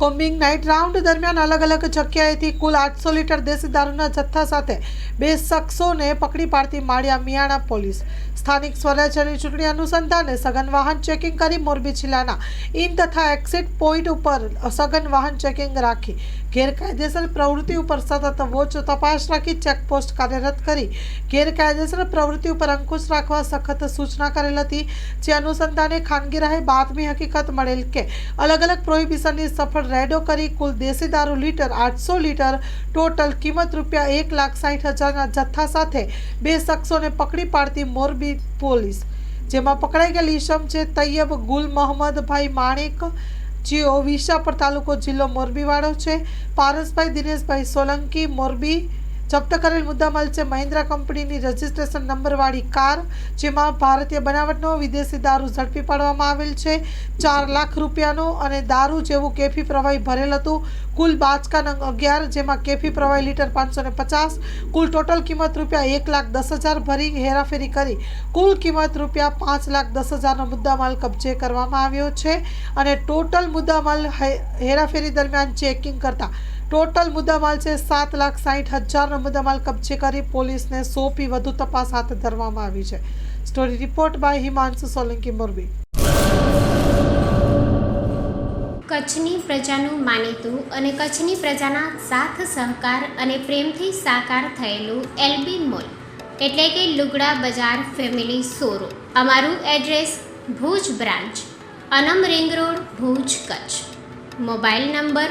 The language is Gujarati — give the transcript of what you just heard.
કોમ્બિંગ નાઇટ રાઉન્ડ દરમિયાન અલગ અલગ જગ્યાએથી કુલ આઠસો લીટર દેશી દારૂના જથ્થા સાથે બે શખ્સોને પકડી પાડતી માળિયા મિયાણા પોલીસ. સ્થાનિક સ્વરાજ્યની ચૂંટણી અનુસંધાને સઘન વાહન ચેકિંગ કરી મોરબી જિલ્લાના ઇન તથા એક્ઝિટ પોઈન્ટ ઉપર સઘન વાહન ચેકિંગ રાખી ગેરકાયદેસર પ્રવૃત્તિ ઉપર સતત વોચ તપાસ રાખી ચેકપોસ્ટ કાર્યરત કરી ગેરકાયદેસર પ્રવૃત્તિ ઉપર અંકુશ રાખવા સખત સૂચના કરેલ હતી. જે અનુસંધાને ખાનગી રાહે બાતમી હકીકત મળેલ કે અલગ અલગ પ્રોહિબિશનની સફળ રેડો કરી કુલ દેશી દારૂ લીટર આઠસો લીટર, ટોટલ કિંમત રૂપિયા એક લાખ સાઠ હજારના જથ્થા સાથે બે શખ્સોને પકડી પાડતી મોરબી પોલીસ. જેમાં પકડાઈ ગયેલ ઈસમ છે તૈયબ ગુલ મોહમ્મદભાઈ માણેક, જેઓ વિશાપર તાલુકો જિલ્લો મોરબીવાળો છે. પારસભાઈ દિનેશભાઈ સોલંકી, મોરબી જપ્ત કરેલ મુદ્દામાલ છે મહિન્દ્રા કંપનીની રજિસ્ટ્રેશન નંબરવાળી કાર, જેમાં ભારતીય બનાવટનો વિદેશી દારૂ ઝડપી પાડવામાં આવેલ છે. ચાર લાખ રૂપિયાનો અને દારૂ જેવું કેફી પ્રવાહી ભરેલ હતું. કુલ બાચકા નંગ અગિયાર, જેમાં કેફી પ્રવાહી લીટર પાંચસો ને પચાસ. કુલ ટોટલ કિંમત રૂપિયા એક લાખ દસ હજાર ભરી હેરાફેરી કરી. કુલ કિંમત રૂપિયા પાંચ લાખ દસ હજારનો મુદ્દામાલ કબજે કરવામાં આવ્યો છે અને ટોટલ મુદ્દામાલ હેરાફેરી દરમિયાન ચેકિંગ કરતા ટોટલ મુદ્દામાલ છે સાત લાખ સાઠ હજારનો મુદ્દામાલ કબજે કરી પોલીસને સોંપી વધુ તપાસ હાથ ધરવામાં આવી છે. Story report by Himanshu Solanki, Morbi. કચ્છની પ્રજાનું માનીતું અને કચ્છની પ્રજાના સાથ સહકાર અને પ્રેમથી સાકાર થયેલું એલબી મોલ, એટલે કે લુગડા બજાર ફેમિલી શોરૂમ. અમારું address Bhuj branch, Anam ring road, Bhuj Kutch. Mobile number